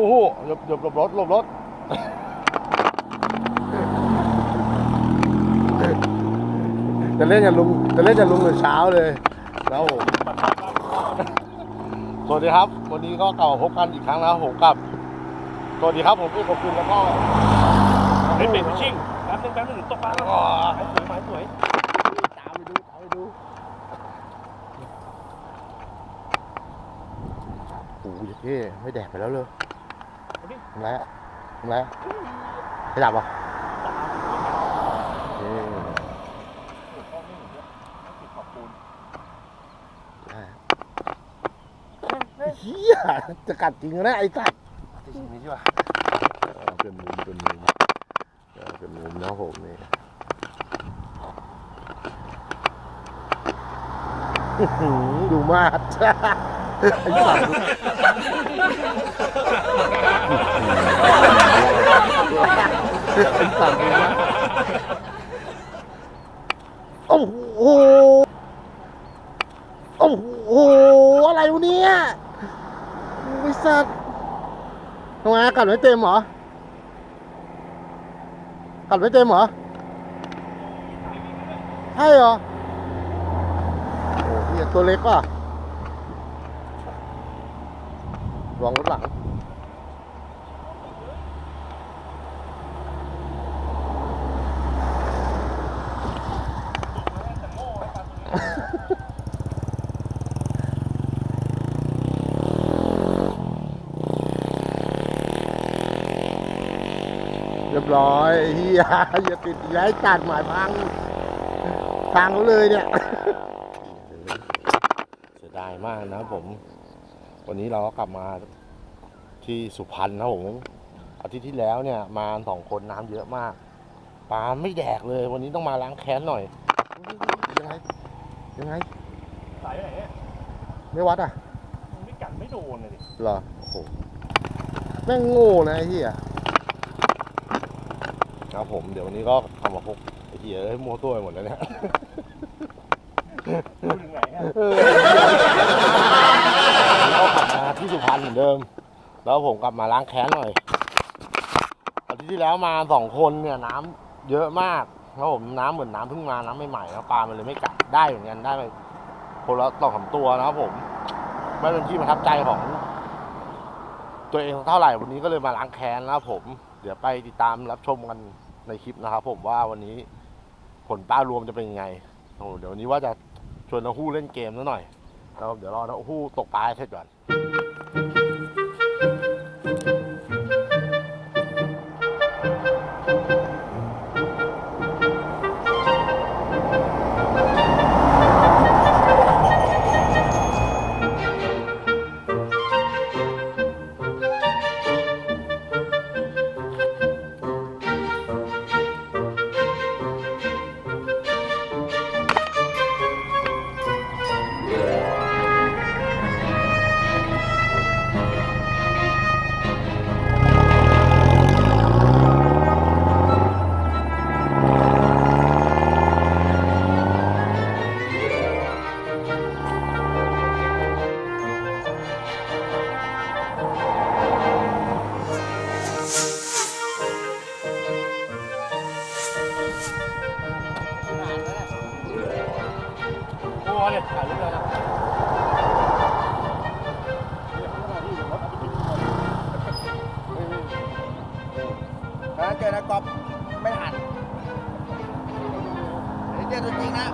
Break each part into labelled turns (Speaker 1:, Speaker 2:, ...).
Speaker 1: โอ้โหหลบหลบหลบรถหลบรถจะเล่นกับลุงจะเล่นกับลุงแต่เช้าเลยแล้วผมสวัสดีครับ วันนี้ก็กลับมาพบกันอีกครั้งแล้วผมกับสวัสดีครับผมพี่ขอบคุณแล้วก็
Speaker 2: เฮ้ยเป็นชิ่งแป๊บนึงแป๊บนึงตกปลาแล้ว
Speaker 1: อ๋อ
Speaker 2: หมายสวยหมายสวย
Speaker 1: ตามไปดูตามไปดูโอ้ยเท่ไม่แดกไปแล้วเลยทำไรอะทำไรอะขยับอะเออได้เฮียจะกัดจริงนะไอ้สัตว์
Speaker 2: ที่ชิ่งนี้ใช่ป่ะ
Speaker 1: เออเป็นมุมเป็นมุมเออเป็นมุมนะผมนี่อื้อหือดูมากไอ้สัตว์ ไอ้สัตว์ดูมากโอ้โห โอ้โห อะไรวะเนี่ยไอ้สัตว์ทำไมกัดไม่เต็มเหรอ กัดไม่เต็มเหรอ ใช่เหรอ โอ้เหี้ยตัวเล็กว่ะวางรถหลัง เรี ยบร้อยเฮียอย่าติดย้ายจัดหมายพังพังเขาเลยเนี่ยเสียดายมากนะครับผม วันนี้เราก็กลับมาที่สุพรรณนะครับผมอาทิตย์ที่แล้วเนี่ย มาสองคนน้ำเยอะมากปลาไม่แดกเลย วันนี้ต้องมาล้างแค้นหน่อย ยังไง ยังไง
Speaker 2: สายไหนเนี่ย
Speaker 1: ไม่วัดอะ
Speaker 2: มันไม่กัดไม่โดนเลยดิ
Speaker 1: เหรอโอ้โหแม่งโง่นะไอ้เหี้ย ครับผมเดี๋ยววันนี้ก็ทำมาพกไอ้เหี้ยเอ้ยมัวตัวไปหมดแล้วเนี่ย
Speaker 2: ดูถึงไหนอะ
Speaker 1: เออก็กลับมาที่สุพรรณเหมือนเดิม แล้วผมกลับมาล้างแค้นหน่อยอาทิตย์ที่แล้วมาสองคนเนี่ยน้ำเยอะมากแล้วผมน้ำเหมือนน้ำเพิ่งมาน้ำใหม่ๆแล้วปลามันเลยไม่กัดได้เหมือนกันได้ไปคนละสองสามตัวนะครับผม ไม่เป็นที่ประทับใจของ ตัวเองเท่าไหร่วันนี้ก็เลยมาล้างแค้นนะครับผม เดี๋ยวไปติดตามรับชมกัน ในคลิปนะครับผมว่าวันนี้ผลป้ารวมจะเป็นยังไงโอ้โหเดี๋ยววันนี้ว่าจะชวนน้าฮู้เล่นเกมซะหน่อยแล้วเดี๋ยวรอน้าฮู้ตกปลาให้เสร็จก่อน
Speaker 2: วัวเนี่ยถ่ายรูปเลยนะ
Speaker 3: ถ้าเจอนะกอบไม่หันเดี๋ยวเจอตัวจริงนะ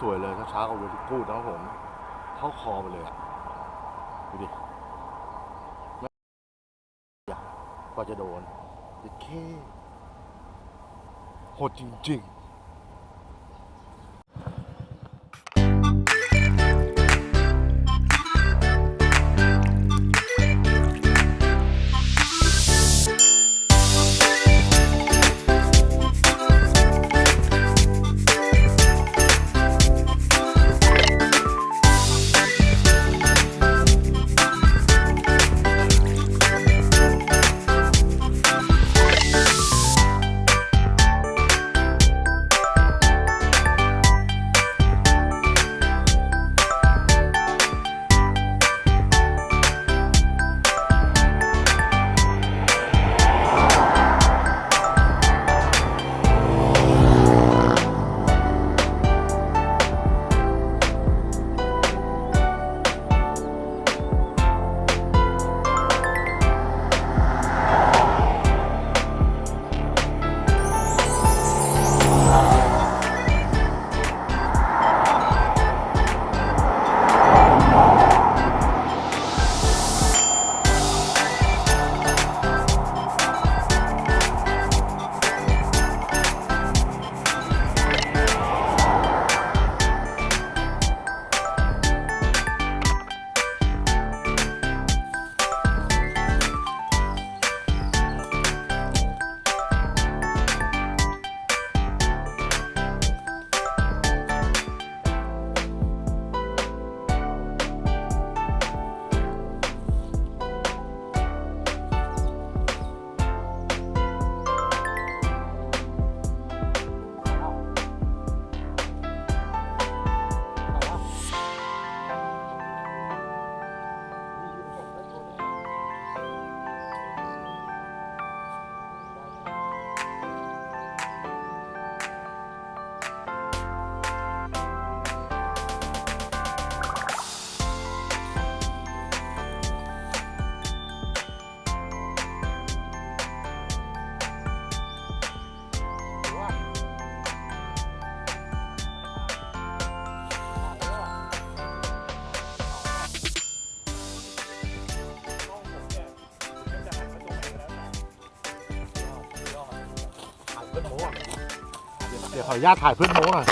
Speaker 1: สวยเลยช้าๆกับเวลิกูดนะครับผมเข้าคอไปเลยอะดูดิไม่กว่าจะโดนเด็กเคโหดจริง ๆ ขออนุญาตถ่ายเพื่อนโม้หน่อย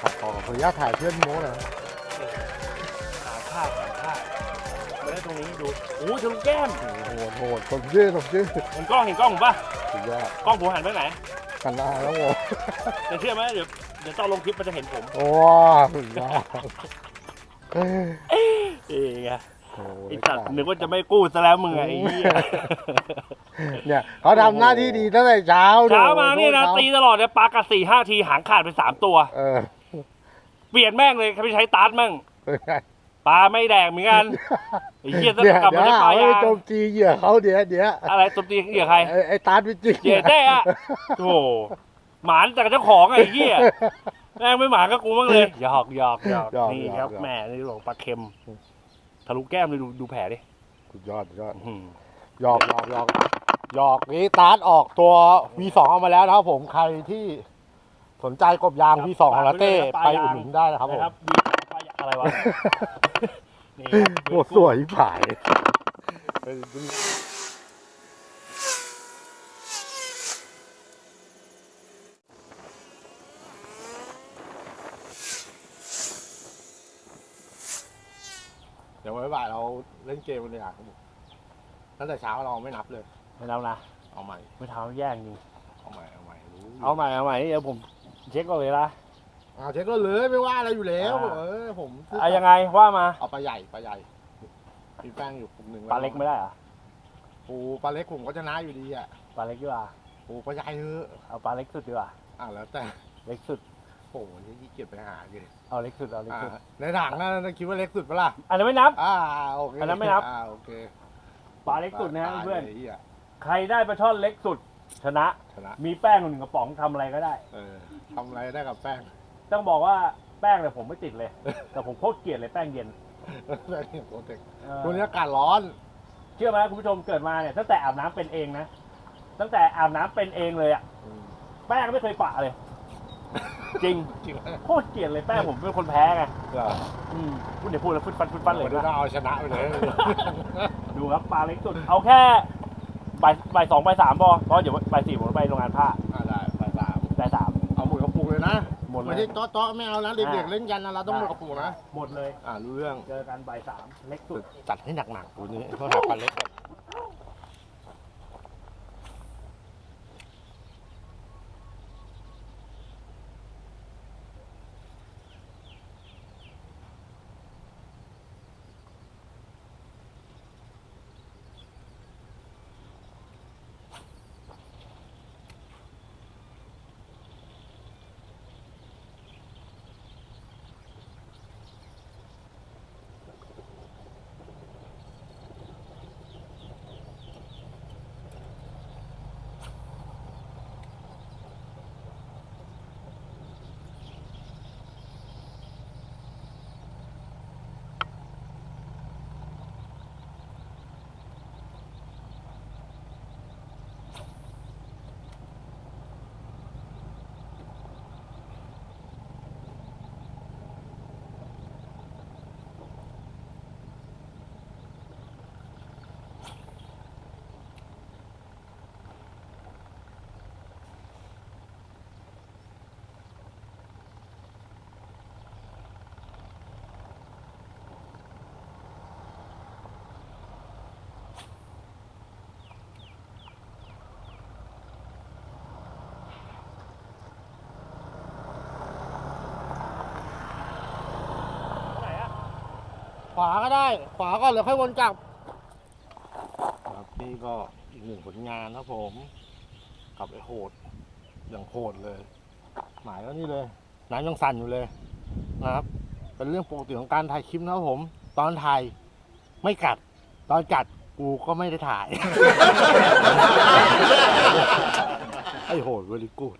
Speaker 1: ขอขออนุญาตถ่ายเพื่อนโม้หน่อย
Speaker 2: หาภาพหาภาพมาได้ตรงนี้ดูโอ้ยทะลุแก้ม
Speaker 1: โหดโหดผมชื่อผมชื่อ
Speaker 2: เห็นกล้องเห็นกล้องผมปะ
Speaker 1: สุดยอด
Speaker 2: กล้องผมหันไปไหน
Speaker 1: กันหน้าแล้วโว้
Speaker 2: แต่เชื่อไหมเดี๋ยวเดี๋ยวตอนลงคลิปมันจะเห็นผม
Speaker 1: โอ้สุดยอดเอ้ย
Speaker 2: เอ้ยไง
Speaker 1: โอ้
Speaker 2: ไอ้สัตว์นึกว่าจะไม่กู้ซะแล้วมึงไงไอ้เหี้ย
Speaker 1: เนี่ยเขาทำหน้าที่ดีตั้งแต่เช้า
Speaker 2: เช้ามานี่นะ
Speaker 1: โอ้โห
Speaker 2: ตีตลอดเนี่ยปลากัดสี่ห้าทีหางขาดไปสามตัว
Speaker 1: เออ
Speaker 2: เปลี่ยนแม่งเลยเขาไปใช้ตาร์ทมั่ง
Speaker 1: เป็นไง
Speaker 2: ปลาไม่แดงเหมือนกันไอ้เหี้ยต้อง
Speaker 1: ดี๋ว
Speaker 2: กลับมาได้ปลา
Speaker 1: เดี๋ว
Speaker 2: ยาง
Speaker 1: เอไปโจมตีเหยื่อเขาเดี๋ยวเดี๋ยว
Speaker 2: อะไรตบตีเหยื่อใคร
Speaker 1: ไอ้ไอ้ตาร์ทวิจิตร
Speaker 2: เหยื่อเต้อะโธ่หมานจากเจ้าของไอ้เหี้ยแม่งไม่หมานก็กูมั่งเลยหยอกหยอกหยอกนี่ครับแหม่นี่หลงปลาเค็ม ทะลุแก้มเลยดูดูแผลดิ
Speaker 1: สุดยอดสุดยอด
Speaker 2: อื้อหือ
Speaker 1: หยอกหยอกหยอกหยอกนี้ตาร์ทออกตัว V2 เอามาแล้วนะครับผมใครที่สนใจกบยาง V2 ของลาเต้ไปอุดหนุนได้นะครับผม
Speaker 2: นะครับมีปลายางอะไรวะ นี่ครับ
Speaker 1: โคตรสวยผาย เดี๋ยวไว้บ่าย เราเล่นเกมกันเลยอะครับผมตั้งแต่เช้าเราไม่นับเลย
Speaker 2: ไม่เอานะ
Speaker 1: เอาใหม่
Speaker 2: ไม่ทำแย่งจริง
Speaker 1: เอาใหม่เอาใหม่รู้
Speaker 2: เอาใหม่เอาใหม่เดี๋ยวผมเช็คก่อนเลยนะ
Speaker 1: เอาเช็คก็เลยไม่ว่าอะไรอยู่แล้ว
Speaker 2: อ่า
Speaker 1: เออผม
Speaker 2: เอายังไงว่ามา
Speaker 1: เอาปลาใหญ่ปลาใหญ่มีแป้งอยู่กลุ่มหนึ่ง
Speaker 2: ปลาเล็กไม่ได้เหรอ
Speaker 1: ปูปลาเล็กผมก็ชนะอยู่ดีอะ
Speaker 2: ปลาเล็กดีกว่า
Speaker 1: ปูปลาใหญ่เออ
Speaker 2: เอาปลาเล็กสุดดีกว่า
Speaker 1: อ่าแล้วแต่
Speaker 2: เล็กสุด
Speaker 1: โอ้โหนี่ขี้เกียจไปหาอยู่ดิ
Speaker 2: เอาเล็กสุดเอาเล็ก
Speaker 1: อ่า
Speaker 2: สุด
Speaker 1: ในถังนั่นคิดว่าเล็กสุดปะล่ะ
Speaker 2: อันนั้นไม่นับ
Speaker 1: อ่าโอเค
Speaker 2: อันนั้นไม่นับ
Speaker 1: อ่าโอเค
Speaker 2: ปลาเล็กสุดนะฮะ
Speaker 1: ตาย
Speaker 2: เพื่อน
Speaker 1: ลยหี้ย
Speaker 2: ใครได้ปลาช่อนเล็กสุด ชนะ
Speaker 1: ชนะ
Speaker 2: มีแป้งหนึ่งกระป๋องทำอะไรก็ได้
Speaker 1: เออทำอะไรได้กับแป้ง
Speaker 2: ต้องบอกว่าแป้งเนี่ยผมไม่ติดเลย แต่ผมโคตรเกลียดเลยแป้งเย็น
Speaker 1: แป้งโปรเทค
Speaker 2: เออ
Speaker 1: ตัวนี้อากาศร้อน
Speaker 2: เชื่อไหมคุณผู้ชมเกิดมาเนี่ยตั้งแต่อาบน้ำเป็นเองนะ ตั้งแต่อาบน้ำเป็นเองเลยอะ
Speaker 1: อืม
Speaker 2: แป้งไม่เคยปะเลย จริง
Speaker 1: จริงไหม
Speaker 2: โคตรเกลียดเลยแป้งผมเป็นคนแพ้ไง
Speaker 1: ก็
Speaker 2: อืมพูดเดี๋ยวพูดแล้วฟึดฟันฟึดฟันเลย
Speaker 1: วันนี้
Speaker 2: นะ
Speaker 1: ก็เอาชนะไปเลย
Speaker 2: ดูครับปลาเล็กสุด เอาแค่บ่ายบ่ายสองบ่ายสามพอเพราะเดี๋ยวบ่ายสี่ผมไปโรงงานผ้า
Speaker 1: อ่าได้ไปสาม
Speaker 2: บ่ายสาม
Speaker 1: เอาหมดกระปุกเลยนะ
Speaker 2: หมดเล
Speaker 1: ไม่
Speaker 2: ย
Speaker 1: ใช่ต๊อต๊อไม่เอานะเด็ก
Speaker 2: อ่า
Speaker 1: ๆเล่นกันนะเราต้องหมดกระปุกนะ
Speaker 2: หมดเลย
Speaker 1: อ่ารู้เรื่อง
Speaker 2: เจอกันบ่ายสามเล็กสุด
Speaker 1: จัดให้หนักๆตัวนี้เพื่อหาปลาเล็กก่อน ขวาก็ได้ ขวาก็เดี๋ยวค่อยวนกลับ ครับนี่ก็อีกหนึ่งผลงานครับผมกับไอ้โหดอย่างโหดเลย หมายก็นี่เลยน้ำยังสั่นอยู่เลยนะครับ เป็นเรื่องปกติของการถ่ายคลิปนะครับผม ตอนถ่ายไม่กัด ตอนกัดกูก็ไม่ได้ถ่าย ไอ้โหดเวลิกูด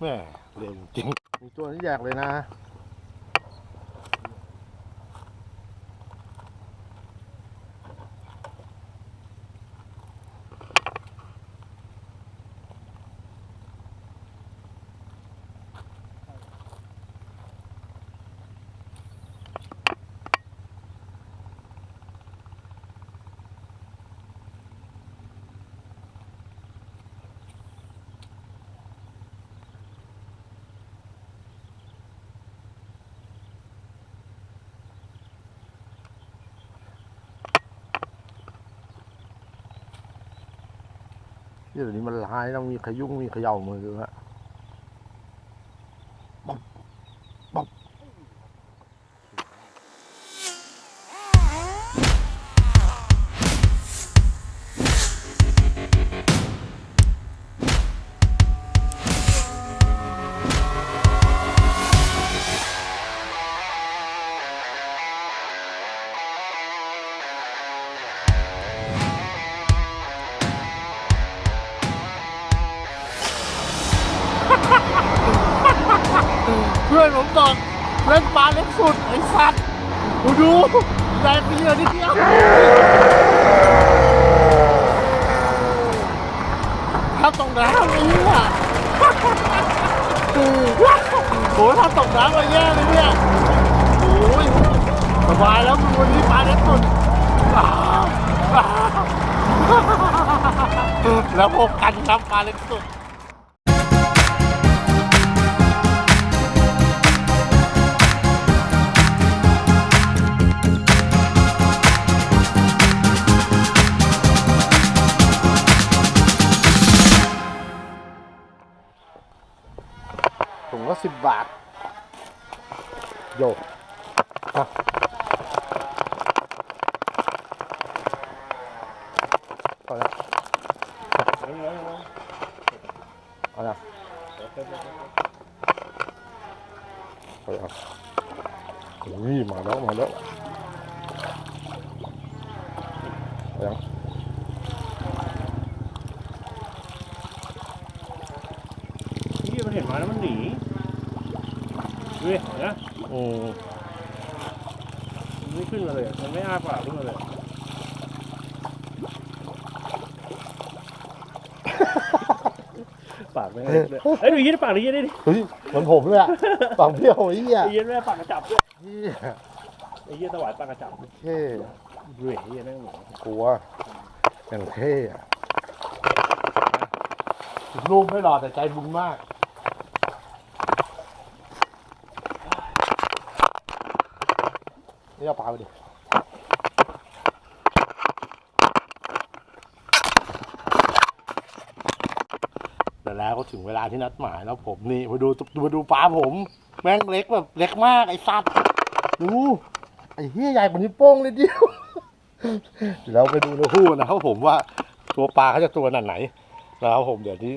Speaker 1: แม่เร็วจริงมีตัวนี้แยกเลยนะ เดี๋ยวนี้มันร้ายต้องมีขยุ่งมีเขย่ามือฮะ เล่นปลาเล็กสุดไอ้สัตว์ดูดูแรงไปเยอะนิดเดียวถ้าตกน้ำไอ้เนี่ยโอ้ยถ้าตกน้ำมาแย่เลยเนี่ยโอ้ยสบายแล้วมึงวันนี้ปลาเล็กสุดแล้วพบกันครับปลาเล็กสุด ถุงก็สิบบาทโยอะเอาละเอาละเอาละอุ้ยมาแล้วมาแล้วเอาละ
Speaker 2: นี่มันเห็นมาแล้วมันหนีดูดิเห็นนะ
Speaker 1: อืม
Speaker 2: มันไม่ขึ้นมาเลยอะมันไม่อ้าปากขึ้นมาเลยป่าากไม่เล็กเลยเฮ้ยดูยี่ปากดูยี่ดิ
Speaker 1: เฮ้ยเหมือนผมเลยอะฝั่งเพี้ยวไอ้เหี้ย
Speaker 2: ไอ้ยี่แม่ปากกระจับด้วย
Speaker 1: เหี้ย
Speaker 2: ไอ้ยี่ถวายปากกระจับ
Speaker 1: เท่
Speaker 2: ดูไอ้ยี่แม่งหนู
Speaker 1: กลัวอย่างเท่อะรูปไม่หล่อแต่ใจบุญมาก เอาปลาไปดิแต่แล้วก็ถึงเวลาที่นัดหมายแล้วผมนี่มาดูมาดูปลาผม แม่งเล็กแบบเล็กมากไอ้สัตว์ดูไอ้เหี้ยใหญ่กว่านิ้วโป้งเลยเดียวเราไปดูในหู้นะครับผมว่าตัวปลาเขาจะตัวขนาดไหนนะครับผมเดี๋ยวนี้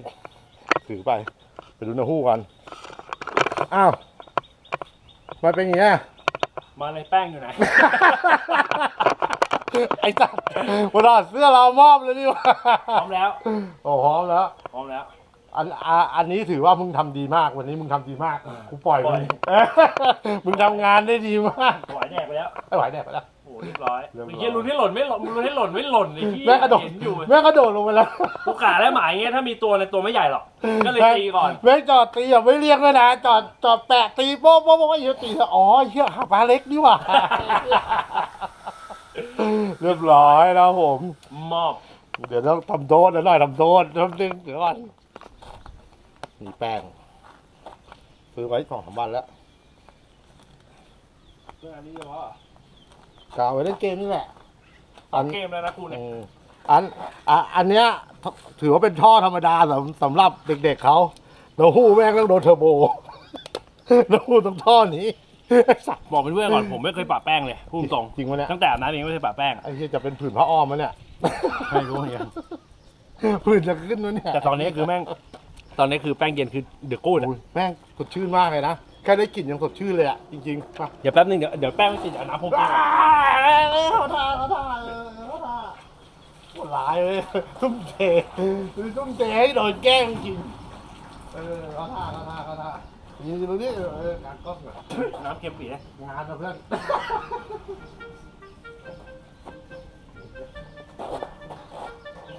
Speaker 1: ถือไป ไปดูในหู้กัน อ้าว มันเป็นอย่างเงี้
Speaker 2: มาเลยแป้งอยู่ไหน
Speaker 1: ไอ้สัตว์วันนั้นเสื้อเรามอบเลยนี่หวะ
Speaker 2: พร้อมแล้ว
Speaker 1: โอ้พร้อมแล้ว
Speaker 2: พร้อมแล้ว
Speaker 1: อันอะอันนี้ถือว่ามึงทำดีมากวันนี้มึงทำดีมากกูปล่อย
Speaker 2: ปล่
Speaker 1: มึ
Speaker 2: อย
Speaker 1: งมึงทำงานได้ดีมาก
Speaker 2: ถวายแดกไปแล้ว
Speaker 1: ไม่ไหวแน่ไปแล้ว
Speaker 2: โอ้ เรียบร้อย
Speaker 1: เรียบร้อย
Speaker 2: ไอ้ยี่ลุ้นให้หล่นไม่หล่นลุ้นให้หล่นไม่หล่นไอ้ยี่
Speaker 1: แม่กระโดด
Speaker 2: เห็นอยู่
Speaker 1: แม่กระโดดลงไปแล้ว
Speaker 2: กูกะแล้วหมายเงี้ยถ้ามีตัวในตัวไม่ใหญ่หรอก ก็เลยตีก่อน
Speaker 1: แม่งจอดตีอะไม่เรียกเลยนะจอดจอดแปะตีโป๊ะโป๊ะโป๊ะไอ้เหี้ยตีแล้วอ๋อไอ้เหี้ยหาปลาเล็กนี่หว่า เรียบร้อยแล้วผม
Speaker 2: มอบ
Speaker 1: เดี๋ยวต้องทำโดนหน่อยทำโดนทำดึงเดี๋ยวก่อนมีแป้งซื้อไว้สองสามวันแล้ว
Speaker 2: เรื่องอันนี้เฉพาะ
Speaker 1: กเอาไว้เล่นเกมนี่แหละอัน
Speaker 2: เกมแล้วนะกูเนี่ย
Speaker 1: อืมอันอะอันเนี้ยถือว่าเป็นท่อธรรมดาสำสำหรับเด็กๆเขาแล้วหู้แม่งต้องโดนเทอร์โบแล้วหู้ต้องท่อนี้ไอ้สัตว์
Speaker 2: บอกเป็นเพื่อนก่อนผมไม่เคยปะแป้งเลยพูดตรง
Speaker 1: จริงวะเนี่ย
Speaker 2: ตั้งแต่อาบน้ำเองไม่เคยปะแป้ง
Speaker 1: ไอ้ที่จะเป็นผื่นพระอ้อมมะเนี่ย
Speaker 2: ไม่รู้เหมือนกัน
Speaker 1: ผื่นจะขึ้นวะเนี่ย
Speaker 2: แต่ตอนนี้คือแม่ง ตอนนี้คือแป้งเย็นคือเดือดกู้นะ
Speaker 1: โอ้ยแม่งสดชื่นมากเลยนะ แค่ได้กลิ่นยังสดชื่นเลยอะ จริงๆป่ะ
Speaker 2: เดี๋ยวแป๊บนึงเดี๋ยวเดี๋ยวแป้งไม่ติดเอาน้ำผมกินก่อน
Speaker 1: เขาท่าเขาท่าเออเขาท่าโหดร้ายเลยทุ่มเททุ่มเทให้โดนแกล้งจริงเออเขาท่าเขาท่าเขาท่ายืนตรงนี้เออเออการกล้องหน่อย
Speaker 2: น้ำเค็มปีนะ
Speaker 1: งานนะเพื่อน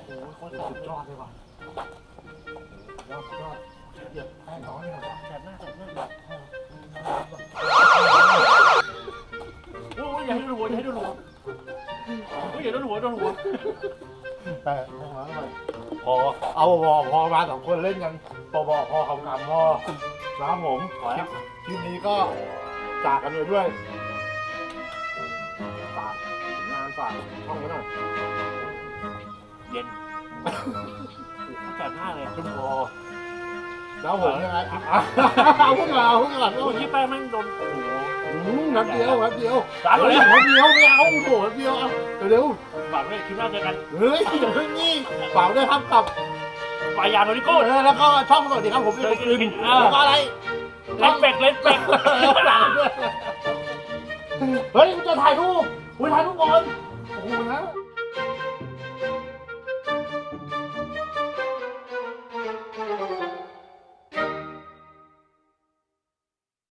Speaker 1: โอ้ยโคตรสุดยอดเลยว่ะยอดยอด
Speaker 2: โอ้ยอย่าให้ดูหัวอย่าให้ดูหัวโอ้ยอย่าโดนหัวโดนหัว
Speaker 1: แต่ท้องร้อนหน่อยพอเอาพอพอมาสองคนเล่นกันพอพอพอคำกำพอครับผม
Speaker 2: พอแล้ว
Speaker 1: คลิปนี้ก็จากกันไปด้วยฝากงานฝากช่องไว้หน่อย
Speaker 2: เย็นโอ้โหแสบหน้าเลย
Speaker 1: ขึ้นคอ แล้วผมใช่ไหมเอาพวกเราพวกเรา
Speaker 2: พวกที่แป้งแม่งโดนโอ้โห
Speaker 1: นัดเดียวนัดเดียว
Speaker 2: นัด
Speaker 1: เดีย
Speaker 2: ว
Speaker 1: นัดเดียวไม่เอาโอ้โหนัดเดียวเอาเร็ว
Speaker 2: ฝากด้วยคิดว่าเจอกัน
Speaker 1: เฮ้ยอย่าเพิ่งนี่ฝากด้วยครับกับ
Speaker 2: ปายาโนริโก้
Speaker 1: แล้วก็ช่องสวัสดีครับผมเป็นคืนแล้วก็อะไร
Speaker 2: เล็นเป็ดเล็นเป็ดเฮ้ยกู
Speaker 1: จะถ่ายรูปกูถ่ายรูปก่อนโอ้โหนะ